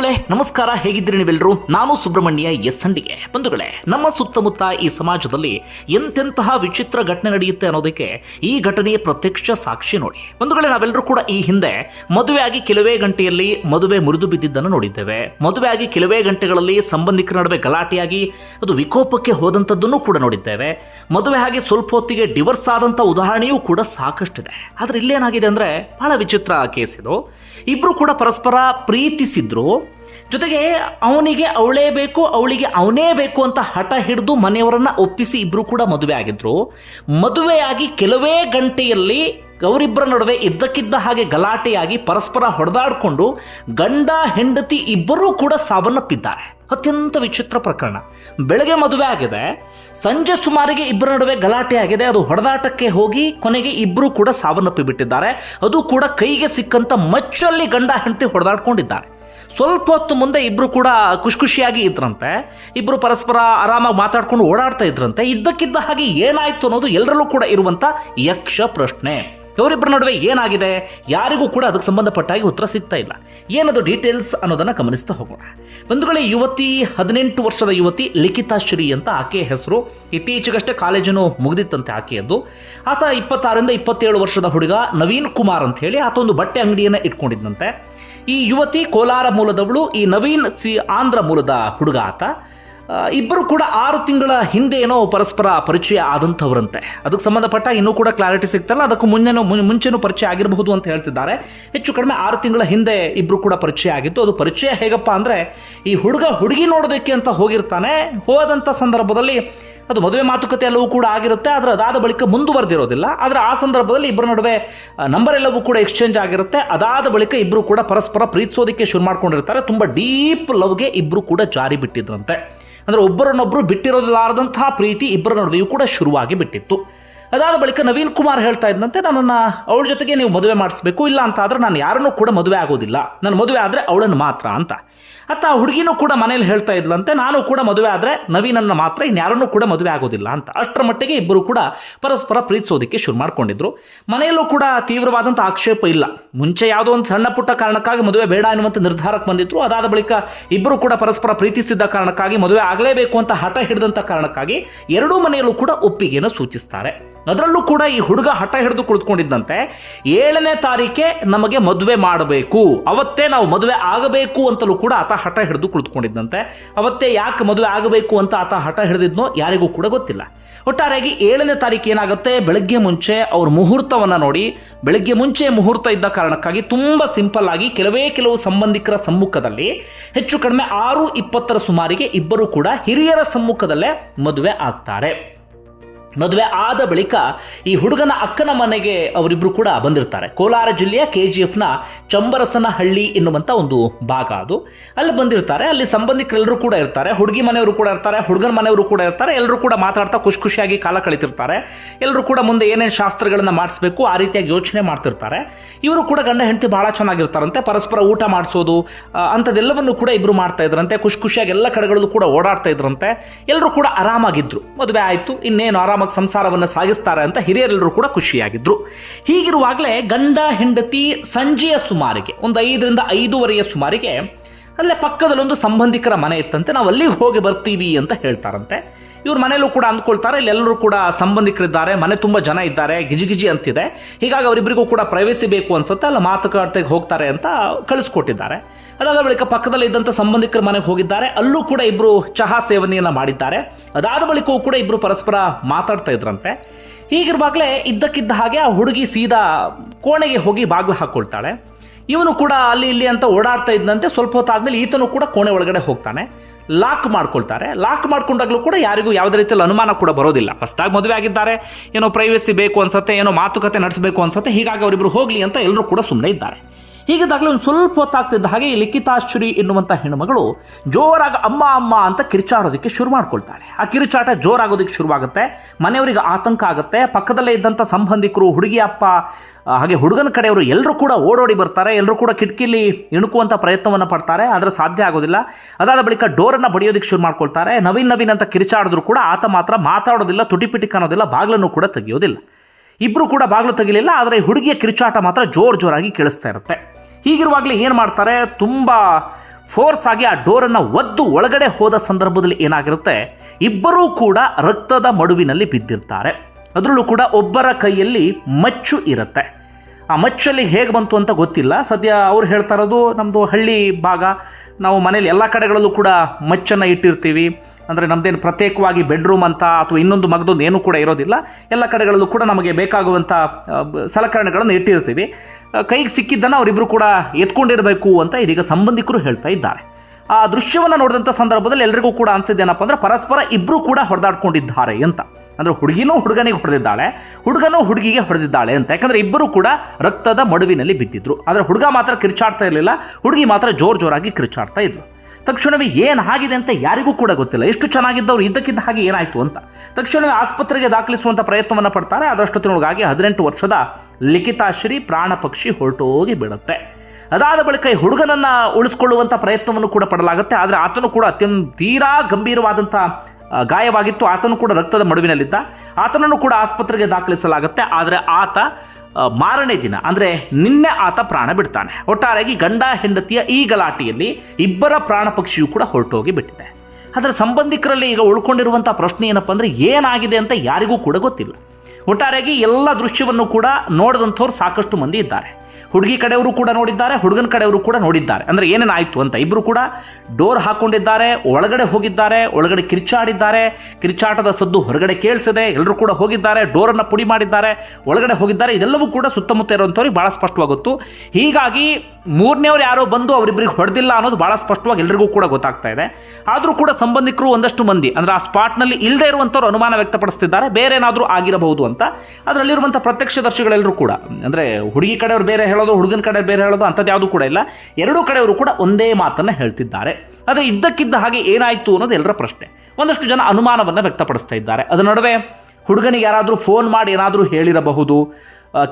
ಬಂಧುಗಳೇ, ನಮಸ್ಕಾರ ಹೇಗಿದ್ದೀರಿ ನೀವೆಲ್ಲರೂ? ನಾನು ಸುಬ್ರಹ್ಮಣ್ಯ ಎಸ್ ಅಂಡಿಗೆ ಬಂಧುಗಳೇ, ನಮ್ಮ ಸುತ್ತಮುತ್ತ ಈ ಸಮಾಜದಲ್ಲಿ ಎಂತೆಂತಹ ವಿಚಿತ್ರ ಘಟನೆ ನಡೆಯುತ್ತೆ ಅನ್ನೋದಕ್ಕೆ ಈ ಘಟನೆಯ ಪ್ರತ್ಯಕ್ಷ ಸಾಕ್ಷಿ ನೋಡಿ. ಬಂಧುಗಳೇ, ನಾವೆಲ್ಲರೂ ಕೂಡ ಈ ಹಿಂದೆ ಮದುವೆಯಾಗಿ ಕೆಲವೇ ಗಂಟೆಯಲ್ಲಿ ಮದುವೆ ಮುರಿದು ಬಿದ್ದಿದ್ದನ್ನು ನೋಡಿದ್ದೇವೆ. ಮದುವೆಯಾಗಿ ಕೆಲವೇ ಗಂಟೆಗಳಲ್ಲಿ ಸಂಬಂಧಿಕರ ನಡುವೆ ಗಲಾಟೆಯಾಗಿ ಅದು ವಿಕೋಪಕ್ಕೆ ಹೋದಂಥದ್ದನ್ನು ಕೂಡ ನೋಡಿದ್ದೇವೆ. ಮದುವೆ ಆಗಿ ಸ್ವಲ್ಪ ಹೊತ್ತಿಗೆ ಡಿವರ್ಸ್ ಆದಂಥ ಉದಾಹರಣೆಯೂ ಕೂಡ ಸಾಕಷ್ಟಿದೆ. ಆದರೆ ಇಲ್ಲೇನಾಗಿದೆ ಅಂದರೆ ಬಹಳ ವಿಚಿತ್ರ ಕೇಸ್ ಇದು. ಇಬ್ರು ಕೂಡ ಪರಸ್ಪರ ಪ್ರೀತಿಸಿದ್ರು. ಜೊತೆಗೆ ಅವನಿಗೆ ಅವಳೇ ಬೇಕು, ಅವಳಿಗೆ ಅವನೇ ಬೇಕು ಅಂತ ಹಠ ಹಿಡಿದು ಮನೆಯವರನ್ನ ಒಪ್ಪಿಸಿ ಇಬ್ರು ಕೂಡ ಮದುವೆ ಆಗಿದ್ರು. ಮದುವೆಯಾಗಿ ಕೆಲವೇ ಗಂಟೆಯಲ್ಲಿ ಅವರಿಬ್ಬರ ನಡುವೆ ಇದ್ದಕ್ಕಿದ್ದ ಹಾಗೆ ಗಲಾಟೆಯಾಗಿ ಪರಸ್ಪರ ಹೊಡೆದಾಡಿಕೊಂಡು ಗಂಡ, ಹೆಂಡತಿ ಇಬ್ಬರೂ ಕೂಡ ಸಾವನ್ನಪ್ಪಿದ್ದಾರೆ. ಅತ್ಯಂತ ವಿಚಿತ್ರ ಪ್ರಕರಣ. ಬೆಳಗ್ಗೆ ಮದುವೆ ಆಗಿದೆ. ಸಂಜೆ ಸುಮಾರಿಗೆ ಇಬ್ಬರ ನಡುವೆ ಗಲಾಟೆ ಆಗಿದೆ. ಅದು ಹೊಡೆದಾಟಕ್ಕೆ ಹೋಗಿ ಕೊನೆಗೆ ಇಬ್ಬರು ಕೂಡ ಸಾವನ್ನಪ್ಪಿ ಬಿಟ್ಟಿದ್ದಾರೆ ಅದು ಕೂಡ ಕೈಗೆ ಸಿಕ್ಕಂತ ಮಚ್ಚಲ್ಲಿ ಗಂಡ, ಹೆಂಡತಿ ಹೊಡೆದಾಡ್ಕೊಂಡಿದ್ದಾರೆ. ಸ್ವಲ್ಪ ಹೊತ್ತು ಮುಂದೆ ಇಬ್ಬರು ಕೂಡ ಖುಷಿ ಖುಷಿಯಾಗಿ ಇದ್ರಂತೆ. ಇಬ್ಬರು ಪರಸ್ಪರ ಆರಾಮಾಗಿ ಮಾತಾಡ್ಕೊಂಡು ಓಡಾಡ್ತಾ ಇದ್ರಂತೆ. ಇದ್ದಕ್ಕಿದ್ದ ಹಾಗೆ ಏನಾಯ್ತು ಅನ್ನೋದು ಎಲ್ಲರಲ್ಲೂ ಕೂಡ ಇರುವಂಥ ಯಕ್ಷ ಪ್ರಶ್ನೆ. ಇವರಿಬ್ಬರ ನಡುವೆ ಏನಾಗಿದೆ? ಯಾರಿಗೂ ಕೂಡ ಅದಕ್ಕೆ ಸಂಬಂಧಪಟ್ಟಾಗಿ ಉತ್ತರ ಸಿಗ್ತಾ ಇಲ್ಲ. ಏನದು ಡೀಟೇಲ್ಸ್ ಅನ್ನೋದನ್ನು ಗಮನಿಸ್ತಾ ಹೋಗೋಣ. ಬಂಧುಗಳೇ, ಯುವತಿ, ಹದಿನೆಂಟು ವರ್ಷದ ಯುವತಿ ಲಿಖಿತಾ ಶ್ರೀ ಅಂತ ಆಕೆಯ ಹೆಸರು. ಇತ್ತೀಚೆಗಷ್ಟೇ ಕಾಲೇಜನ್ನು ಮುಗಿದಿತ್ತಂತೆ ಆಕೆಯದ್ದು. ಆತ ಇಪ್ಪತ್ತಾರರಿಂದ ಇಪ್ಪತ್ತೇಳು ವರ್ಷದ ಹುಡುಗ ನವೀನ್ ಕುಮಾರ್ ಅಂತ ಹೇಳಿ ಆತ ಒಂದು ಬಟ್ಟೆ ಅಂಗಡಿಯನ್ನು ಇಟ್ಕೊಂಡಿದ್ದಂತೆ ಈ ಯುವತಿ ಕೋಲಾರ ಮೂಲದವಳು, ಈ ನವೀನ್ ಸಿ ಆಂಧ್ರ ಮೂಲದ ಹುಡುಗ ಆತ. ಇಬ್ಬರು ಕೂಡ ಆರು ತಿಂಗಳ ಹಿಂದೆ ಏನೋ ಪರಸ್ಪರ ಪರಿಚಯ ಆದಂಥವ್ರಂತೆ. ಅದಕ್ಕೆ ಸಂಬಂಧಪಟ್ಟ ಇನ್ನೂ ಕೂಡ ಕ್ಲಾರಿಟಿ ಸಿಗ್ತಲ್ಲ, ಅದಕ್ಕೂ ಮುಂಚೆನೂ ಮುಂ- ಮುಂಚೆನೂ ಪರಿಚಯ ಆಗಿರಬಹುದು ಅಂತ ಹೇಳ್ತಿದ್ದಾರೆ. ಹೆಚ್ಚು ಕಡಿಮೆ ಆರು ತಿಂಗಳ ಹಿಂದೆ ಇಬ್ಬರು ಕೂಡ ಪರಿಚಯ ಆಗಿತ್ತು. ಅದು ಪರಿಚಯ ಹೇಗಪ್ಪ ಅಂದರೆ, ಈ ಹುಡುಗ ಹುಡುಗಿ ನೋಡೋದಕ್ಕೆ ಅಂತ ಹೋಗಿರ್ತಾನೆ. ಹೋದಂಥ ಸಂದರ್ಭದಲ್ಲಿ ಅದು ಮದುವೆ ಮಾತುಕತೆ ಎಲ್ಲವೂ ಕೂಡ ಆಗಿರುತ್ತೆ, ಆದರೆ ಅದಾದ ಬಳಿಕ ಮುಂದುವರೆದಿರೋದಿಲ್ಲ. ಆದರೆ ಆ ಸಂದರ್ಭದಲ್ಲಿ ಇಬ್ಬರ ನಡುವೆ ನಂಬರ್ ಎಲ್ಲವೂ ಕೂಡ ಎಕ್ಸ್ಚೇಂಜ್ ಆಗಿರುತ್ತೆ. ಅದಾದ ಬಳಿಕ ಇಬ್ಬರು ಕೂಡ ಪರಸ್ಪರ ಪ್ರೀತಿಸೋದಕ್ಕೆ ಶುರು ಮಾಡ್ಕೊಂಡಿರ್ತಾರೆ. ತುಂಬ ಡೀಪ್ ಲವ್ಗೆ ಇಬ್ಬರು ಕೂಡ ಜಾರಿ ಬಿಟ್ಟಿದ್ರಂತೆ. ಅಂದರೆ ಒಬ್ಬರನ್ನೊಬ್ಬರು ಬಿಟ್ಟಿರೋದಿಲ್ಲಾರದಂತಹ ಪ್ರೀತಿ ಇಬ್ಬರ ನಡುವೆಯೂ ಕೂಡ ಶುರುವಾಗಿ ಬಿಟ್ಟಿತ್ತು. ಅದಾದ ಬಳಿಕ ನವೀನ್ ಕುಮಾರ್ ಹೇಳ್ತಾ ಇದ್ದಂತೆ ನನ್ನನ್ನು ಅವಳ ಜೊತೆಗೆ ನೀವು ಮದುವೆ ಮಾಡಿಸ್ಬೇಕು. ಇಲ್ಲ ಅಂತ ಆದ್ರೆ ನಾನು ಯಾರನ್ನೂ ಕೂಡ ಮದುವೆ ಆಗೋದಿಲ್ಲ. ನನ್ನ ಮದುವೆ ಆದರೆ ಅವಳನ್ನು ಮಾತ್ರ ಅಂತ. ಅತ್ತ ಆ ಹುಡುಗಿನೂ ಕೂಡ ಮನೇಲಿ ಹೇಳ್ತಾ ಇದ್ಲಂತೆ, ನಾನು ಕೂಡ ಮದುವೆ ಆದರೆ ನವೀನನ್ನು ಮಾತ್ರ ಇನ್ಯಾರನ್ನೂ ಕೂಡ ಮದುವೆ ಆಗೋದಿಲ್ಲ ಅಂತ. ಅಷ್ಟರ ಮಟ್ಟಿಗೆ ಇಬ್ಬರು ಕೂಡ ಪರಸ್ಪರ ಪ್ರೀತಿಸೋದಕ್ಕೆ ಶುರು ಮಾಡಿಕೊಂಡಿದ್ರು. ಮನೆಯಲ್ಲೂ ಕೂಡ ತೀವ್ರವಾದಂಥ ಆಕ್ಷೇಪ ಇಲ್ಲ. ಮುಂಚೆ ಯಾವುದೋ ಒಂದು ಸಣ್ಣ ಪುಟ್ಟ ಕಾರಣಕ್ಕಾಗಿ ಮದುವೆ ಬೇಡ ಅನ್ನುವಂಥ ನಿರ್ಧಾರಕ್ಕೆ ಬಂದಿದ್ರು. ಅದಾದ ಬಳಿಕ ಇಬ್ಬರು ಕೂಡ ಪರಸ್ಪರ ಪ್ರೀತಿಸಿದ್ದ ಕಾರಣಕ್ಕಾಗಿ ಮದುವೆ ಆಗಲೇಬೇಕು ಅಂತ ಹಠ ಹಿಡಿದಂಥ ಕಾರಣಕ್ಕಾಗಿ ಎರಡೂ ಮನೆಯಲ್ಲೂ ಕೂಡ ಒಪ್ಪಿಗೆಯನ್ನು ಸೂಚಿಸ್ತಾರೆ. ಅದರಲ್ಲೂ ಕೂಡ ಈ ಹುಡುಗ ಹಠ ಹಿಡಿದು ಕುಳಿತುಕೊಂಡಿದ್ದಂತೆ, ಏಳನೇ ತಾರೀಕೆ ನಮಗೆ ಮದುವೆ ಮಾಡಬೇಕು, ಅವತ್ತೇ ನಾವು ಮದುವೆ ಆಗಬೇಕು ಅಂತಲೂ ಕೂಡ ಆತ ಹಠ ಹಿಡಿದು ಕುಳಿತುಕೊಂಡಿದ್ದಂತೆ. ಅವತ್ತೇ ಯಾಕೆ ಮದುವೆ ಆಗಬೇಕು ಅಂತ ಆತ ಹಠ ಹಿಡಿದಿದ್ನೋ ಯಾರಿಗೂ ಕೂಡ ಗೊತ್ತಿಲ್ಲ. ಒಟ್ಟಾರೆಯಾಗಿ ಏಳನೇ ತಾರೀಕು ಏನಾಗುತ್ತೆ, ಬೆಳಗ್ಗೆ ಮುಂಚೆ ಅವ್ರ ಮುಹೂರ್ತವನ್ನು ನೋಡಿ, ಬೆಳಗ್ಗೆ ಮುಂಚೆ ಮುಹೂರ್ತ ಇದ್ದ ಕಾರಣಕ್ಕಾಗಿ ತುಂಬ ಸಿಂಪಲ್ ಆಗಿ ಕೆಲವೇ ಕೆಲವು ಸಂಬಂಧಿಕರ ಸಮ್ಮುಖದಲ್ಲಿ, ಹೆಚ್ಚು ಕಡಿಮೆ ಆರು ಇಪ್ಪತ್ತರ ಸುಮಾರಿಗೆ ಇಬ್ಬರು ಕೂಡ ಹಿರಿಯರ ಸಮ್ಮುಖದಲ್ಲೇ ಮದುವೆ ಆಗ್ತಾರೆ. ಮದುವೆ ಆದ ಬಳಿಕ ಈ ಹುಡುಗನ ಅಕ್ಕನ ಮನೆಗೆ ಅವರಿಬ್ಬರು ಕೂಡ ಬಂದಿರ್ತಾರೆ. ಕೋಲಾರ ಜಿಲ್ಲೆಯ ಕೆ ಜಿ ಎಫ್ನ ಚಂಬರಸನಹಳ್ಳಿ ಎನ್ನುವಂಥ ಒಂದು ಭಾಗ ಅದು. ಅಲ್ಲಿ ಬಂದಿರ್ತಾರೆ. ಅಲ್ಲಿ ಸಂಬಂಧಿಕರೆಲ್ಲರೂ ಕೂಡ ಇರ್ತಾರೆ. ಹುಡುಗಿ ಮನೆಯವರು ಕೂಡ ಇರ್ತಾರೆ. ಹುಡುಗನ ಮನೆಯವರು ಕೂಡ ಇರ್ತಾರೆ. ಎಲ್ಲರೂ ಕೂಡ ಮಾತಾಡ್ತಾ ಖುಷಿ ಖುಷಿಯಾಗಿ ಕಾಲ ಕಳೀತಿರ್ತಾರೆ. ಎಲ್ಲರೂ ಕೂಡ ಮುಂದೆ ಏನೇನು ಶಾಸ್ತ್ರಗಳನ್ನು ಮಾಡಿಸ್ಬೇಕು ಆ ರೀತಿಯಾಗಿ ಯೋಚನೆ ಮಾಡ್ತಿರ್ತಾರೆ. ಇವರು ಕೂಡ ಗಂಡ ಹೆಂಡತಿ ಭಾಳ ಚೆನ್ನಾಗಿರ್ತಾರಂತೆ. ಪರಸ್ಪರ ಊಟ ಮಾಡಿಸೋದು ಅಂಥದ್ದೆಲ್ಲವನ್ನು ಕೂಡ ಇಬ್ಬರು ಮಾಡ್ತಾ ಇದ್ರಂತೆ. ಖುಷಿ ಖುಷಿಯಾಗಿ ಎಲ್ಲ ಕಡೆಗಳಲ್ಲೂ ಕೂಡ ಓಡಾಡ್ತಾ ಇದ್ರಂತೆ. ಎಲ್ಲರೂ ಕೂಡ ಆರಾಮಾಗಿದ್ದರು ಮದುವೆ ಆಯಿತು. ಇನ್ನೇನು ಆರಾಮಾಗಿ ಸಂಸಾರವನ್ನು ಸಾಗಿಸ್ತಾರೆ ಅಂತ ಹಿರಿಯರೆಲ್ಲರೂ ಕೂಡ ಖುಷಿಯಾಗಿದ್ರು. ಹೀಗಿರುವಾಗಲೇ ಗಂಡ, ಹೆಂಡತಿ ಸಂಜೆಯ ಸುಮಾರಿಗೆ, ಒಂದು ಐದರಿಂದ ಐದೂವರೆಯ ಸುಮಾರಿಗೆ ಅಲ್ಲೇ ಪಕ್ಕದಲ್ಲೊಂದು ಸಂಬಂಧಿಕರ ಮನೆ ಇತ್ತಂತೆ ನಾವು ಅಲ್ಲಿಗೆ ಹೋಗಿ ಬರ್ತೀವಿ ಅಂತ ಹೇಳ್ತಾರಂತೆ. ಇವ್ರ ಮನೆಯಲ್ಲೂ ಕೂಡ ಅಂದ್ಕೊಳ್ತಾರೆ, ಇಲ್ಲೆಲ್ಲರೂ ಕೂಡ ಸಂಬಂಧಿಕರಿದ್ದಾರೆ, ಮನೆ ತುಂಬ ಜನ ಇದ್ದಾರೆ ಗಿಜಿಗಿಜಿ ಗಿಜಿ ಅಂತಿದೆ. ಹೀಗಾಗಿ ಅವರಿಬ್ಬರಿಗೂ ಕೂಡ ಪ್ರೈವೇಸಿ ಬೇಕು ಅನ್ಸುತ್ತೆ, ಅಲ್ಲ ಮಾತುಕತೆಗೆ ಹೋಗ್ತಾರೆ ಅಂತ ಕಳಿಸ್ಕೊಟ್ಟಿದ್ದಾರೆ. ಅದಾದ ಬಳಿಕ ಪಕ್ಕದಲ್ಲಿ ಇದ್ದಂಥ ಸಂಬಂಧಿಕರ ಮನೆಗೆ ಹೋಗಿದ್ದಾರೆ, ಅಲ್ಲೂ ಕೂಡ ಇಬ್ಬರು ಚಹಾ ಸೇವನೆಯನ್ನು ಮಾಡಿದ್ದಾರೆ. ಅದಾದ ಬಳಿಕವೂ ಕೂಡ ಇಬ್ಬರು ಪರಸ್ಪರ ಮಾತಾಡ್ತಾ ಇದ್ರಂತೆ. ಹೀಗಿರುವಾಗಲೇ ಇದ್ದಕ್ಕಿದ್ದ ಹಾಗೆ ಆ ಹುಡುಗಿ ಸೀದಾ ಕೋಣೆಗೆ ಹೋಗಿ ಬಾಗಿಲು ಹಾಕ್ಕೊಳ್ತಾಳೆ ಇವನು ಕೂಡ ಅಲ್ಲಿ ಇಲ್ಲಿ ಅಂತ ಓಡಾಡ್ತಾ ಇದ್ದಂತೆ ಸ್ವಲ್ಪ ಹೊತ್ತಾದ್ಮೇಲೆ ಈತನು ಕೂಡ ಕೋಣೆ ಒಳಗಡೆ ಹೋಗ್ತಾನೆ. ಲಾಕ್ ಮಾಡ್ಕೊಳ್ತಾರೆ. ಲಾಕ್ ಮಾಡ್ಕೊಂಡಾಗ್ಲೂ ಕೂಡ ಯಾರಿಗೂ ಯಾವುದೇ ರೀತಿಯಲ್ಲಿ ಅನುಮಾನ ಕೂಡ ಬರೋದಿಲ್ಲ. ಹೊಸದಾಗಿ ಮದುವೆ ಆಗಿದ್ದಾರೆ. ಏನೋ ಪ್ರೈವಸಿ ಬೇಕು ಅನ್ಸುತ್ತೆ, ಏನೋ ಮಾತುಕತೆ ನಡೆಸಬೇಕು ಅನ್ಸುತ್ತೆ. ಹೀಗಾಗಿ ಅವರಿಬ್ರು ಹೋಗ್ಲಿ ಅಂತ ಎಲ್ಲರೂ ಕೂಡ ಸುಮ್ಮನೆ ಇದ್ದಾರೆ. ಹೀಗಿದ್ದಾಗಲೇ ಒಂದು ಸ್ವಲ್ಪ ಹೊತ್ತಾಗ್ತಿದ್ದ ಹಾಗೆ ಈ ಲಿಖಿತಾಶ್ರೀ ಎನ್ನುವಂಥ ಹೆಣ್ಣುಮಗಳು ಜೋರಾಗಿ ಅಮ್ಮ ಅಮ್ಮ ಅಂತ ಕಿರಿಚಾಡೋದಕ್ಕೆ ಶುರು ಮಾಡ್ಕೊಳ್ತಾಳೆ. ಆ ಕಿರಿಚಾಟ ಜೋರಾಗೋದಕ್ಕೆ ಶುರುವಾಗುತ್ತೆ. ಮನೆಯವರಿಗೆ ಆತಂಕ ಆಗುತ್ತೆ. ಪಕ್ಕದಲ್ಲೇ ಇದ್ದಂಥ ಸಂಬಂಧಿಕರು, ಹುಡುಗಿ ಅಪ್ಪ ಹಾಗೆ ಹುಡುಗನ ಕಡೆಯವರು ಎಲ್ಲರೂ ಕೂಡ ಓಡೋಡಿ ಬರ್ತಾರೆ. ಎಲ್ಲರೂ ಕೂಡ ಕಿಟಕಿಲಿ ಇಣುಕುವಂಥ ಪ್ರಯತ್ನವನ್ನು ಪಡ್ತಾರೆ. ಆದರೆ ಸಾಧ್ಯ ಆಗೋದಿಲ್ಲ. ಅದಾದ ಬಳಿಕ ಡೋರನ್ನು ಬಡಿಯೋದಕ್ಕೆ ಶುರು ಮಾಡ್ಕೊಳ್ತಾರೆ. ನವೀನ್ ನವೀನ್ ಅಂತ ಕಿರಿಚಾಡಿದ್ರು ಕೂಡ ಆತ ಮಾತ್ರ ಮಾತಾಡೋದಿಲ್ಲ ತುಟಿಪಿಟಿ ಅನ್ನೋದಿಲ್ಲ, ಬಾಗಿಲನ್ನು ಕೂಡ ತೆಗೆಯೋದಿಲ್ಲ. ಇಬ್ಬರು ಕೂಡ ಬಾಗಿಲು ತೆಗಿಲಿಲ್ಲ, ಆದರೆ ಹುಡುಗಿಯ ಕಿರುಚಾಟ ಮಾತ್ರ ಜೋರು ಜೋರಾಗಿ ಕೇಳಿಸ್ತಾ ಇರುತ್ತೆ. ಹೀಗಿರುವಾಗಲೇ ಏನು ಮಾಡ್ತಾರೆ? ತುಂಬ ಫೋರ್ಸ್ ಆಗಿ ಆ ಡೋರನ್ನು ಒದ್ದು ಒಳಗಡೆ ಹೋದ ಸಂದರ್ಭದಲ್ಲಿ ಏನಾಗಿರುತ್ತೆ? ಇಬ್ಬರೂ ಕೂಡ ರಕ್ತದ ಮಡುವಿನಲ್ಲಿ ಬಿದ್ದಿರ್ತಾರೆ. ಅದರಲ್ಲೂ ಕೂಡ ಒಬ್ಬರ ಕೈಯಲ್ಲಿ ಮಚ್ಚು ಇರುತ್ತೆ. ಆ ಮಚ್ಚಲ್ಲಿ ಹೇಗೆ ಬಂತು ಅಂತ ಗೊತ್ತಿಲ್ಲ. ಸದ್ಯ ಅವ್ರು ಹೇಳ್ತಾ ಇರೋದು ನಮ್ಮದು ಹಳ್ಳಿ ಭಾಗ. ನಾವು ಮನೇಲಿ ಎಲ್ಲ ಕಡೆಗಳಲ್ಲೂ ಕೂಡ ಮಚ್ಚನ್ನು ಇಟ್ಟಿರ್ತೀವಿ. ಅಂದರೆ ನಮ್ಮದೇನು ಪ್ರತ್ಯೇಕವಾಗಿ ಬೆಡ್ರೂಮ್ ಅಂತ ಅಥವಾ ಇನ್ನೊಂದು ಮಗದೊಂದು ಏನೂ ಕೂಡ ಇರೋದಿಲ್ಲ. ಎಲ್ಲ ಕಡೆಗಳಲ್ಲೂ ಕೂಡ ನಮಗೆ ಬೇಕಾಗುವಂಥ ಸಲಕರಣೆಗಳನ್ನು ಇಟ್ಟಿರ್ತೀವಿ. ಕೈಗೆ ಸಿಕ್ಕಿದ್ದನ್ನು ಅವರಿಬ್ಬರು ಕೂಡ ಎತ್ಕೊಂಡಿರಬೇಕು ಅಂತ ಇದೀಗ ಸಂಬಂಧಿಕರು ಹೇಳ್ತಾ ಇದ್ದಾರೆ. ಆ ದೃಶ್ಯವನ್ನು ನೋಡಿದಂಥ ಸಂದರ್ಭದಲ್ಲಿ ಎಲ್ರಿಗೂ ಕೂಡ ಅನ್ಸಿದ್ದೇನಪ್ಪ ಅಂದರೆ ಪರಸ್ಪರ ಇಬ್ಬರು ಕೂಡ ಹೊಡೆದಾಡ್ಕೊಂಡಿದ್ದಾರೆ ಅಂತ. ಅಂದರೆ ಹುಡುಗಿನೂ ಹುಡುಗನಿಗೆ ಹೊಡೆದಿದ್ದಾಳೆ, ಹುಡುಗನೂ ಹುಡುಗಿಗೆ ಹೊಡೆದಿದ್ದಾಳೆ ಅಂತ. ಯಾಕಂದರೆ ಇಬ್ಬರು ಕೂಡ ರಕ್ತದ ಮಡುವಿನಲ್ಲಿ ಬಿದ್ದಿದ್ರು. ಆದರೆ ಹುಡುಗ ಮಾತ್ರ ಕಿರ್ಚಾಡ್ತಾ ಇರಲಿಲ್ಲ, ಹುಡುಗಿ ಮಾತ್ರ ಜೋರು ಜೋರಾಗಿ ಕಿರ್ಚಾಡ್ತಾ ಇದ್ಲು. ತಕ್ಷಣವೇ ಏನಾಗಿದೆ ಅಂತ ಯಾರಿಗೂ ಕೂಡ ಗೊತ್ತಿಲ್ಲ. ಎಷ್ಟು ಚೆನ್ನಾಗಿದ್ದವರು, ಇದ್ದಕ್ಕಿದ್ದ ಹಾಗೆ ಏನಾಯಿತು ಅಂತ. ತಕ್ಷಣವೇ ಆಸ್ಪತ್ರೆಗೆ ದಾಖಲಿಸುವಂಥ ಪ್ರಯತ್ನವನ್ನು ಪಡ್ತಾರೆ. ಅದರಷ್ಟೊತ್ತಿನೊಳಗಾಗಿ ಹದಿನೆಂಟು ವರ್ಷದ ಲಿಖಿತಾಶ್ರೀ ಪ್ರಾಣ ಪಕ್ಷಿ ಹೊರಟೋಗಿ ಬಿಡುತ್ತೆ. ಅದಾದ ಬಳಿಕ ಈ ಹುಡುಗನನ್ನು ಉಳಿಸ್ಕೊಳ್ಳುವಂಥ ಪ್ರಯತ್ನವನ್ನು ಕೂಡ ಪಡಲಾಗುತ್ತೆ. ಆದರೆ ಆತನು ಕೂಡ ಅತ್ಯಂತ ತೀರಾ ಗಂಭೀರವಾದಂಥ ಗಾಯವಾಗಿತ್ತು. ಆತನು ಕೂಡ ರಕ್ತದ ಮಡುವಿನಲ್ಲಿದ್ದ. ಆತನನ್ನು ಕೂಡ ಆಸ್ಪತ್ರೆಗೆ ದಾಖಲಿಸಲಾಗುತ್ತೆ. ಆದರೆ ಆತ ಮಾರನೇ ದಿನ. ಅಂದರೆ ನಿನ್ನೆ ಆತ ಪ್ರಾಣ ಬಿಡ್ತಾನೆ. ಒಟ್ಟಾರೆಯಾಗಿ ಗಂಡ, ಹೆಂಡತಿಯ ಈ ಗಲಾಟೆಯಲ್ಲಿ ಇಬ್ಬರ ಪ್ರಾಣ ಪಕ್ಷಿಯು ಕೂಡ ಹೊರಟೋಗಿ ಬಿಟ್ಟಿದೆ. ಅದರ ಸಂಬಂಧಿಕರಲ್ಲಿ ಈಗ ಉಳ್ಕೊಂಡಿರುವಂಥ ಪ್ರಶ್ನೆ ಏನಪ್ಪ ಅಂದರೆ ಏನಾಗಿದೆ ಅಂತ ಯಾರಿಗೂ ಕೂಡ ಗೊತ್ತಿಲ್ಲ. ಒಟ್ಟಾರೆಯಾಗಿ ಎಲ್ಲ ದೃಶ್ಯವನ್ನು ಕೂಡ ನೋಡಿದಂಥವ್ರು ಸಾಕಷ್ಟು ಮಂದಿ ಇದ್ದಾರೆ. ಹುಡುಗಿ ಕಡೆಯವರು ಕೂಡ ನೋಡಿದ್ದಾರೆ, ಹುಡುಗನ ಕಡೆಯವರು ಕೂಡ ನೋಡಿದ್ದಾರೆ. ಅಂದರೆ ಏನೇನಾಯಿತು ಅಂತ ಇಬ್ಬರು ಕೂಡ ಡೋರ್ ಹಾಕೊಂಡಿದ್ದಾರೆ, ಒಳಗಡೆ ಹೋಗಿದ್ದಾರೆ, ಒಳಗಡೆ ಕಿರ್ಚಾಡಿದ್ದಾರೆ, ಕಿರ್ಚಾಟದ ಸದ್ದು ಹೊರಗಡೆ ಕೇಳಿಸಿದೆ ಎಲ್ಲರೂ ಕೂಡ ಹೋಗಿದ್ದಾರೆ, ಡೋರನ್ನು ಪುಡಿ ಮಾಡಿದ್ದಾರೆ, ಒಳಗಡೆ ಹೋಗಿದ್ದಾರೆ, ಇದೆಲ್ಲವೂ ಕೂಡ ಸುತ್ತಮುತ್ತ ಇರುವಂಥವ್ರಿಗೆ ಭಾಳ ಸ್ಪಷ್ಟವಾಗುತ್ತು. ಹೀಗಾಗಿ ಮೂರನೇವ್ರು ಯಾರೋ ಬಂದು ಅವರಿಬ್ಬರಿಗೆ ಹೊಡೆದಿಲ್ಲ ಅನ್ನೋದು ಭಾಳ ಸ್ಪಷ್ಟವಾಗಿ ಎಲ್ಲರಿಗೂ ಕೂಡ ಗೊತ್ತಾಗ್ತಾ ಇದೆ. ಆದರೂ ಕೂಡ ಸಂಬಂಧಿಕರು ಒಂದಷ್ಟು ಮಂದಿ, ಅಂದರೆ ಆ ಸ್ಪಾಟ್ನಲ್ಲಿ ಇಲ್ಲದೆ ಇರುವಂಥವ್ರು ಅನುಮಾನ ವ್ಯಕ್ತಪಡಿಸ್ತಿದ್ದಾರೆ ಬೇರೆ ಏನಾದರೂ ಆಗಿರಬಹುದು ಅಂತ. ಅದರಲ್ಲಿರುವಂಥ ಪ್ರತ್ಯಕ್ಷದರ್ಶಿಗಳೆಲ್ಲರೂ ಕೂಡ, ಅಂದರೆ ಹುಡುಗಿ ಕಡೆಯವರು ಬೇರೆ ಹೇಳೋದು, ಹುಡುಗನ ಕಡೆ ಬೇರೆ ಹೇಳೋದು, ಅಂಥದ್ದು ಯಾವುದು ಕೂಡ ಇಲ್ಲ. ಎರಡೂ ಕಡೆಯವರು ಕೂಡ ಒಂದೇ ಮಾತನ್ನು ಹೇಳ್ತಿದ್ದಾರೆ. ಆದರೆ ಇದ್ದಕ್ಕಿದ್ದ ಹಾಗೆ ಏನಾಯಿತು ಅನ್ನೋದು ಎಲ್ಲರ ಪ್ರಶ್ನೆ. ಒಂದಷ್ಟು ಜನ ಅನುಮಾನವನ್ನು ವ್ಯಕ್ತಪಡಿಸ್ತಾ ಇದ್ದಾರೆ. ಅದರ ನಡುವೆ ಹುಡುಗನಿಗೆ ಯಾರಾದರೂ ಫೋನ್ ಮಾಡಿ ಏನಾದರೂ ಹೇಳಿರಬಹುದು.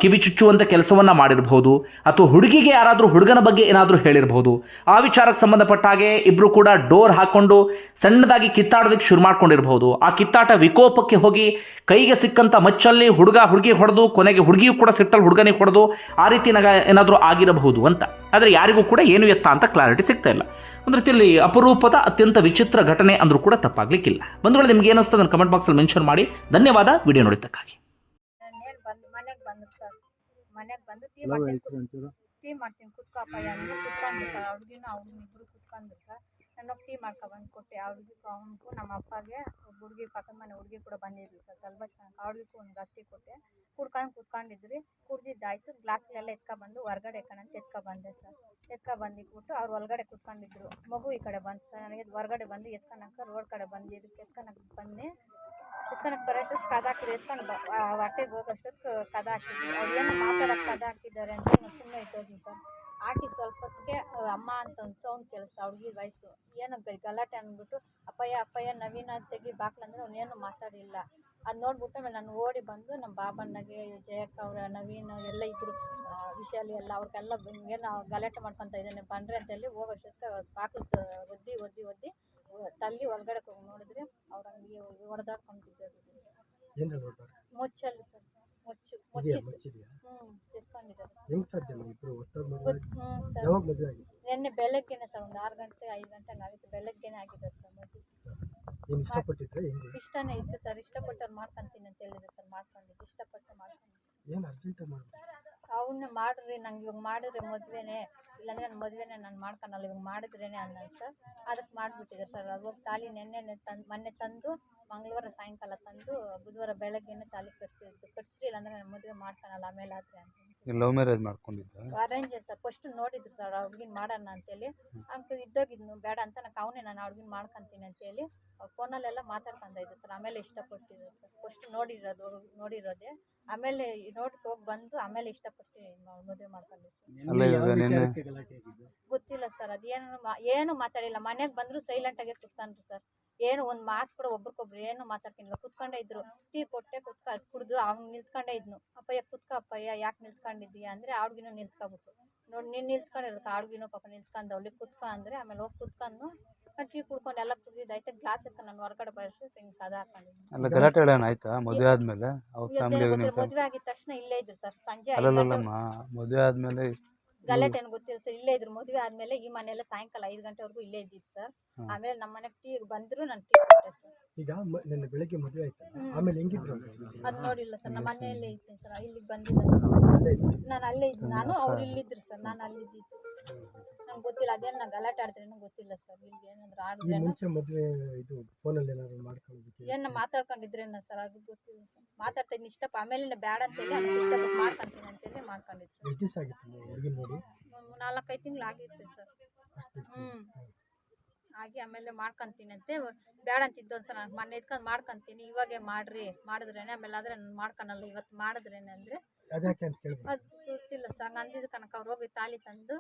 ಕಿವಿ ಚುಚ್ಚುವಂಥ ಕೆಲಸವನ್ನು ಮಾಡಿರಬಹುದು ಅಥವಾ ಹುಡುಗಿಗೆ ಯಾರಾದರೂ ಹುಡುಗನ ಬಗ್ಗೆ ಏನಾದರೂ ಹೇಳಿರಬಹುದು. ಆ ವಿಚಾರಕ್ಕೆ ಸಂಬಂಧಪಟ್ಟ ಹಾಗೆ ಇಬ್ಬರು ಕೂಡ ಡೋರ್ ಹಾಕ್ಕೊಂಡು ಸಣ್ಣದಾಗಿ ಕಿತ್ತಾಡೋದಕ್ಕೆ ಶುರು ಮಾಡ್ಕೊಂಡಿರಬಹುದು. ಆ ಕಿತ್ತಾಟ ವಿಕೋಪಕ್ಕೆ ಹೋಗಿ ಕೈಗೆ ಸಿಕ್ಕಂಥ ಮಚ್ಚಲ್ಲಿ ಹುಡುಗ ಹುಡುಗಿ ಹೊಡೆದು, ಕೊನೆಗೆ ಹುಡುಗಿಯೂ ಕೂಡ ಸಿಟ್ಟಲ್ಲಿ ಹುಡುಗನಿಗೆ ಹೊಡೆದು ಆ ರೀತಿ ನಗ ಏನಾದರೂ ಆಗಿರಬಹುದು ಅಂತ. ಆದರೆ ಯಾರಿಗೂ ಕೂಡ ಏನು ಎತ್ತ ಅಂತ ಕ್ಲಾರಿಟಿ ಸಿಗ್ತಾ ಇಲ್ಲ. ಒಂದು ರೀತಿಯಲ್ಲಿ ಅಪರೂಪದ ಅತ್ಯಂತ ವಿಚಿತ್ರ ಘಟನೆ ಅಂದರೂ ಕೂಡ ತಪ್ಪಾಗಲಿಕ್ಕಿಲ್ಲ. ಬಂಧುಗಳು, ನಿಮ್ಗೆ ಏನಿಸ್ತದೆ ನನ್ನ ಕಮೆಂಟ್ ಬಾಕ್ಸಲ್ಲಿ ಮೆನ್ಷನ್ ಮಾಡಿ. ಧನ್ಯವಾದ. ವಿಡಿಯೋ ನೋಡಿದ್ದಕ್ಕಾಗಿ. ಮನೆಗೆ ಬಂದು ಟೀ ಮಾಡ್ತೀನಿ ಟೀ ಮಾಡ್ತೀನಿ. ಕುತ್ಕೋಪ್ಪ ಅಂದ್ರೆ ಕುತ್ಕೊಂಡ್ರು ಸರ್. ಅವ್ರಿಗಿನ ಅವ್ರನ್ನ ಇಬ್ರು ಕುತ್ಕೊಂಡ್ರು ಸರ್. ನಾನು ಟೀ ಮಾಡ್ಕೊಬಂದು ಕೊಟ್ಟೆ. ಅವ್ರಿಗೂ ಅವನಿಗೂ ನಮ್ಮ ಅಪ್ಪಗೆ ಒಬ್ಬ ಹುಡುಗಿ ಪಕ್ಕದ ಮನೆ ಹುಡುಗಿ ಕೂಡ ಬಂದಿದ್ಲು ಸರ್. ಸ್ವಲ್ಪ ಚೆನ್ನಾಗಿ ಅವ್ರಿಗೂ ಒಂದು ಗ್ಲಾಸ್ ಟೀ ಕೊಟ್ಟೆ. ಕುಡ್ಕೊಂಡು ಕುತ್ಕೊಂಡಿದ್ರಿ. ಕುಡ್ದಿದ್ದಾಯ್ತು. ಗ್ಲಾಸ್ಗೆಲ್ಲ ಎತ್ಕೊಬಂದು ಹೊರ್ಗಡೆ ಕಣಂತ ಎತ್ಕೊ ಬಂದೆ ಸರ್. ಎತ್ಕೊ ಬಂದಿಟ್ಬಿಟ್ಟು ಅವ್ರು ಒಳಗಡೆ ಕುತ್ಕೊಂಡಿದ್ರು. ಮಗು ಈ ಕಡೆ ಬಂತು ಸರ್. ನನಗೆ ಹೊರಗಡೆ ಬಂದು ಎತ್ಕೊಳಕ್ಕೆ ರೋಡ್ ಕಡೆ ಬಂದು ಇದಕ್ಕೆ ಎತ್ಕೊಳಕ್ಕೆ ಬಂದು. ಎತ್ಕೊಳಕ್ಕೆ ಬರೋಷ್ಟೊತ್ತು ಕದ ಹಾಕಿದ್ರು. ಎತ್ಕೊಂಡು ಬ ಹೊಟ್ಟೆಗೆ ಹೋಗೋಷ್ಟೊತ್ತು ಕದ ಹಾಕಿದ್ರು. ಅವ್ರು ಏನು ಮಾತಾಡೋಕೆ ಕದ ಹಾಕಿದ್ದಾರೆ ಅಂತ ಸುಮ್ಮನೆ ಇಟ್ಟೋದ್ನಿ ಸರ್. ಹಾಕಿ ಸ್ವಲ್ಪ ಹೊತ್ತಿಗೆ ಅಮ್ಮ ಅಂತ ಒಂದು ಸೌಂಡ್ ಕೇಳಿಸ್ತಾ ಹುಡುಗಿ ವಯಸ್ಸು. ಏನು ಗಲಾಟೆ ಅಂದ್ಬಿಟ್ಟು ಅಪ್ಪಯ್ಯ ಅಪ್ಪಯ್ಯ ನವೀನ ತೆಗಿ ಬಾಕ್ಲಂದ್ರೆ ಅವನೇನು ಮಾತಾಡಿಲ್ಲ. ಅದು ನೋಡ್ಬಿಟ್ಟು ಆಮೇಲೆ ನಾನು ಓಡಿ ಬಂದು ನಮ್ಮ ಬಾಬಣ್ಣಗೆ ಜಯಕ್ಕ ಅವರ ನವೀನ್ ಎಲ್ಲ ಇದ್ರು ಆ, ವಿಶಾಲಿ ಎಲ್ಲ ಅವ್ರಿಗೆಲ್ಲ ಏನು ಗಲಾಟೆ ಮಾಡ್ಕೊತ ಇದ್ದಾನೆ ಬಂದ್ರೆ ಅಂತೇಳಿ ಹೋಗೋಷ್ಟೊತ್ತಿಗೆ ಬಾಕ್ಲು ಒದ್ದಿ ಒದ್ದಿ ಒದ್ದಿ ತಲ್ಲಿ ಒಳಗಡೆ ಹೋಗಿ ನೋಡಿದ್ರೆ ಅವ್ರ ಹಂಗೆ ಹೊಡೆದಾಡ್ಕೊಂಡು ಬಿದ್ದೋಗಿದ್ರು. ಏನ್ ಮುಚ್ಚಲ್ಲಿ ಸರ್. ಮುಚ್ಚು ಇದೆಯಾ? ಮುಚ್ಚಿತ್ತು ಮಚ್ಚಿದೆಯಾ? ಹ್ಞೂ ಎತ್ಕೊಂಡಿದ್ದಾರೆ ಸರ್ ಹೆಂಗ್ ಸಾಧ್ಯ ಇಬ್ರು ಹೊಸ್ದಾಗ್ ಮದುವೆ ಗೊತ್ತು ಹ್ಞೂ ಸರ್. ಯಾವಾಗ ಮದುವೆ ಆಗಿದೆ ನಿನ್ನೆ ಬೆಳಗ್ಗೆನೆ ಸರ್ ಒಂದು ಆರು ಗಂಟೆ ಐದು ಗಂಟೆ ಆಗಿತ್ತು. ಬೆಳಗ್ಗೆನೆ ಆಗಿದೆ ಸರ್ ಮದುವೆ. ಏನ್ ಇಷ್ಟಪಟ್ಟಿದ್ರೆ ಹೆಂಗೆ? ಇಷ್ಟನೇ ಇತ್ತು ಸರ್. ಇಷ್ಟಪಟ್ಟವ್ರು ಮಾಡ್ಕೊಂತೀನಿ ಅಂತ ಹೇಳಿದ್ರು ಸರ್ ಮಾಡ್ಕೊಂಡಿದ್ದು. ಇಷ್ಟಪಟ್ಟು ಮಾಡ್ಕೊಂಡಿದ್ದು ಏನು ಅರ್ಜೆಂಟ್ ಮಾಡ್ಬೇಕು? ಅವನ್ನ ಮಾಡ್ರಿ ನಂಗೆ ಇವಾಗ ಮಾಡಿದ್ರೆ ಮದುವೆನೇ. ಇಲ್ಲಾಂದ್ರೆ ನನ್ನ ಮದುವೆನೇ ನಾನು ಮಾಡ್ಕೊಳಲ್ಲ ಇವಾಗ ಮಾಡಿದ್ರೇನೆ ಅಂದ ಸರ್. ಅದಕ್ಕೆ ಮಾಡಿಬಿಟ್ಟಿದ್ದಾರೆ ಸರ್. ಅದು ಹೋಗಿ ತಾಲಿ ನೆನ್ನೆ ತಂದು ಮೊನ್ನೆ ತಂದು ಮಂಗಳವಾರ ಸಾಯಂಕಾಲ ತಂದು ಬುಧವಾರ ಬೆಳಗ್ಗೆನೆ ತಾಲಿ ಕಟ್ಸಿದ್ದು. ಕಟ್ಸ್ರಿ ಅಂದರೆ ನಾನು ಮದುವೆ ಮಾಡ್ಕೊಳಲ್ಲ ಆಮೇಲೆ ಆದರೆ ಅಂತ ಲವ್ ಮ್ಯಾರೇಜ್ ಮಾಡ್ಕೊಂಡಿದ್ದ? ಅರೇಂಜ್ ಸರ್ ಫಸ್ಟ್ ನೋಡಿದ್ರು ಸರ್ ಆ ಹುಡ್ಗಿನ ಮಾಡೋಣ ಅಂತೇಳಿ. ಅಂಕ ಇದ್ದೋಗಿದ್ನು ಬೇಡ ಅಂತ ನಾನು ಅವನೇ ನಾನು ಹುಡ್ಗಿನ ಮಾಡ್ಕೊತೀನಿ ಅಂತೇಳಿ ಅವ್ರು ಫೋನಲ್ಲೆಲ್ಲ ಮಾತಾಡ್ಕೊಂತ ಇದ್ದೆ ಸರ್ ಆಮೇಲೆ ಇಷ್ಟಪಟ್ಟಿದ್ದೆ ಸರ್ ಫಸ್ಟ್ ನೋಡಿರೋದು ನೋಡಿರೋದೆ. ಆಮೇಲೆ ನೋಡ್ಕೊ ಹೋಗಿ ಬಂದು ಆಮೇಲೆ ಇಷ್ಟಪಟ್ಟು ಮದುವೆ ಮಾಡ್ಕೊಂಡೆ ಸರ್ ಅಲ್ಲ ಇವಾಗ ನಿನ್ನೆ ಗೊತ್ತಿಲ್ಲ ಸರ್ ಅದೇನು ಮಾ ಏನು ಮಾತಾಡಿಲ್ಲ. ಮನೆಗೆ ಬಂದರೂ ಸೈಲೆಂಟಾಗೆ ಕೂತ್ಕೊಂಡ್ರು ಸರ್ ಏನು ಒಂದು ಮಾತು ಕೂಡ ಒಬ್ರಿಗೊಬ್ರು ಏನು ಮಾತಾಡ್ಕೊಂಡಿಲ್ಲ ಕುತ್ಕೊಂಡೇ ಇದ್ರು. ಟೀ ಕೊಟ್ಟೆ ಕುತ್ಕ ಕುಡಿದ್ರು ಅವ್ನು ನಿಂತ್ಕೊಂಡೇ ಇದ್ನು. ಅಪ್ಪಯ್ಯ ಕುತ್ಕ ಅಪ್ಪಯ್ಯ ಯಾಕೆ ಅಂದ್ರೆ ಅಂದರೆ ಅವ್ಳಿಗಿನ್ನೂ ನಿಂತ್ಕೊಬಿಟ್ಟು ನೋಡಿ ನೀನು ನಿಲ್ತ್ಕೊಂಡಿರೋಕೆ ಅವ್ಳಿಗಿನ್ನೂ ಪಾಪ ನಿಲ್ತ್ಕೊಂಡವ್ಳಿ ಕುತ್ಕ ಅಂದರೆ ಆಮೇಲೆ ಹೋಗಿ ಕುತ್ಕೊಂಡು ಟೀ ಕುಡ್ಕೊಂಡು ಎಲ್ಲ ಕುಡಿದಾಯ್ತು ಗ್ಲಾಸ್ ಎತ್ತ ನಾನು ಹೊರಗಡೆ ಬರ್ಸಿ ಹಿಂಗೆ ಕದ ಹಾಕೊಂಡಿದ್ದೀನಿ ಅಲ್ಲ ಗಲಾಟೆ ಆಯ್ತಾ? ಮದುವೆ ಆದ್ಮೇಲೆ ಮದುವೆ ಆಗಿದ ತಕ್ಷಣ ಇಲ್ಲೇ ಇದ್ರು ಸರ್. ಸಂಜೆ ಮದುವೆ ಆದ್ಮೇಲೆ ಗಲಾಟೆ ಏನು ಗೊತ್ತಿಲ್ಲ ಸರ್. ಇಲ್ಲೇ ಇದ್ರು ಮದುವೆ ಆದ್ಮೇಲೆ ಈ ಮನೆಯಲ್ಲ ಸಾಯಂಕಾಲ ಐದು ಗಂಟೆವರೆಗೂ ಇಲ್ಲೇ ಇದ್ದಿದ್ದು ಸರ್. ಆಮೇಲೆ ನಮ್ಮ ಮನೆ ಟೀ ಬಂದ್ರು ನಾನು ಟೀ ಕೊಟ್ಟೆ ಸರ್. ಈಗ ಮ- ನಿನ್ನೆ ಬೆಳಗ್ಗೆ ಮದುವೆ ಆಯ್ತು? ಆಮೇಲೆ ಹೆಂಗಿದ್ರು? ಅದ್ ನೋಡಿಲ್ಲ ಸರ್. ನಮ್ಮ ಮನೆಯಲ್ಲೇ ಇದ್ದೀನಿ ಸರ್. ಇಲ್ಲಿಗೆ ಬಂದಿಲ್ಲ ಸರ್. ಅಲ್ಲೇ ಇದ್ರು. ನಾನು ಅಲ್ಲೇ ಇದ್ದು. ನಾನು ಅವ್ರು ಇಲ್ಲಿದ್ರು ಸರ್. ನಾನು ಅಲ್ಲಿದ್ದಿದ್ದು. ನಂಗೆ ಗೊತ್ತಿಲ್ಲ. ಅದೇನು ನಾನು ಗಲಾಟೆ ಆಡಿದ್ರೇನು ಗೊತ್ತಿಲ್ಲ ಸರ್. ಇಲ್ಲಿ ಏನಾದ್ರು ಈ ಆಡಿದ್ರೇನು ಮುಂಚೆ ಮದುವೆ ಇದು ಫೋನಲ್ಲಿ ಏನಾದ್ರು ಮಾಡ್ಕೊಳ್ಳೋದಕ್ಕೆ ಏನು ಮಾತಾಡ್ಕೊಂಡಿದ್ರೇನ ಸರ್? ಅದು ಗೊತ್ತಿಲ್ಲ ಸರ್. ಮಾತಾಡ್ತಾ ಇದ್ದೀನಿ ಇಷ್ಟಪ್ಪ. ಆಮೇಲೆ ಬೇಡ ಅಂತೇಳಿ ಅವ್ನಿಗೆ ಇಷ್ಟಪಟ್ಟು ಮಾಡ್ಕೊಂತೀನಿ ಅಂತೇಳಿ ಮಾಡ್ಕೊಂಡಿದ್ದು ಸರ್. ಎಷ್ಟು ದಿವಸ ಆಗಿತ್ತು ನೀವು ನೋಡಿ? ಒಂದು ನಾಲ್ಕೈದು ತಿಂಗಳು ಆಗಿತ್ತು ಸರ್. ಅಷ್ಟು? ಹ್ಮ್. ಆಗಿ ಆಮೇಲೆ ಮಾಡ್ಕೊಂತೀನಿ ಅಂತೆ. ಬೇಡ ಅಂತಿದ್ದು ಸರ್ ನಾನು ಮೊನ್ನೆ ಇದ್ಕೊಂಡು ಮಾಡ್ಕೊಂತೀನಿ. ಇವಾಗೆ ಮಾಡ್ರಿ. ಮಾಡಿದ್ರೇನೆ. ಆಮೇಲೆ ಆದರೆ ನಾನು ಮಾಡ್ಕೊಳಲ್ಲ ಇವತ್ತು ಮಾಡಿದ್ರೇನೆ ಅಂದರೆ ಅದ್ಯಾಕೆ ಅಂತ ಅದು ಗೊತ್ತಿಲ್ಲ ಸರ್. ಅಂದಿದ್ದು ಕನಕ ಅವ್ರು ಹೋಗಿ ತಾಳಿ ತಂದು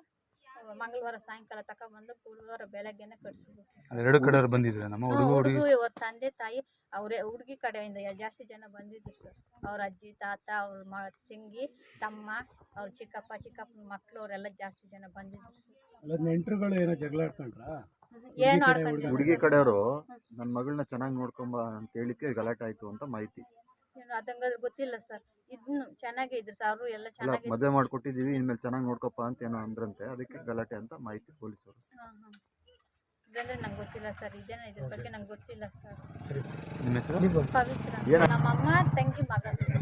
ಮಂಗಳವಾರ ಸಾಯಂಕಾಲ ತಕೊಂಡ್ಬಂದು ಗುರುವಾರ ಬೆಳಗ್ಗೆನೆ ಕಟ್ಸಿಬಿಟ್ರು ಎರಡು ಕಡೆಯವ್ರು ಬಂದಿದ್ರೆ? ನಮ್ಮ ಹುಡುಗ ಹುಡುಗಿ ಹುಡುಗಿ ಅವ್ರ ತಂದೆ ತಾಯಿ ಅವರೇ ಹುಡುಗಿ ಕಡೆಯಿಂದ ಯಾ- ಜಾಸ್ತಿ ಜನ ಬಂದಿದ್ರು ಸರ್. ಅವ್ರ ಅಜ್ಜಿ ತಾತ ಅವ್ರ ಮ ತಂಗಿ ತಮ್ಮ ಅವ್ರ ಚಿಕ್ಕಪ್ಪ ಚಿಕ್ಕಪ್ಪನ ಮಕ್ಕಳು ಅವರೆಲ್ಲ ಜಾಸ್ತಿ ಜನ ಬಂದಿದ್ರು ಸರ್. ನೆಂಟರುಗಳು ಏನೋ ಜಗಳ ಆಡ್ಕೊಂಡ್ರ? ಏನು ಹುಡುಗಿ. ಕಡೆಯವರು ನನ್ನ ಮಗಳನ್ನ ಚೆನ್ನಾಗಿ ನೋಡ್ಕೊಂಬ ಅಂತ ಹೇಳಿಕ್ಕೆ ಗಲಾಟೆ ಆಯ್ತು ಅಂತ ಮಾಹಿತಿ. ಏನು ಅದಂಗಾದ್ರೆ ಗೊತ್ತಿಲ್ಲ ಸರ್. ಇದ್ನು ಚೆನ್ನಾಗೇ ಇದ್ರು ಸರ್. ಎಲ್ಲ ಅಲ್ಲ ಚೆನ್ನಾಗಿ ಮದುವೆ ಮಾಡ್ಕೊಟ್ಟಿದೀವಿ ಇನ್ಮೇಲೆ ಚೆನ್ನಾಗಿ ನೋಡ್ಕೊಪ್ಪ ಅಂತ ಏನೋ ಅಂದ್ರಂತೆ. ಅದಕ್ಕೆ ಗಲಾಟೆ ಅಂತ ಮಾಹಿತಿ ಪೊಲೀಸರು. ಹಾಂ ಹಾಂ. ಇದಂದ್ರೆ ನಂಗೆ ಗೊತ್ತಿಲ್ಲ ಸರ್. ಇದೇನೋ ಇದ್ರ ಬಗ್ಗೆ ನಂಗೆ ಗೊತ್ತಿಲ್ಲ ಸರ್. ಸರಿ. ನಿಮ್ಮ ಹೆಸರು? ಪವಿತ್ರ. ಏನ- ನಮ್ಮಮ್ಮ ತಂಗಿ ಮಗ ಸರ್.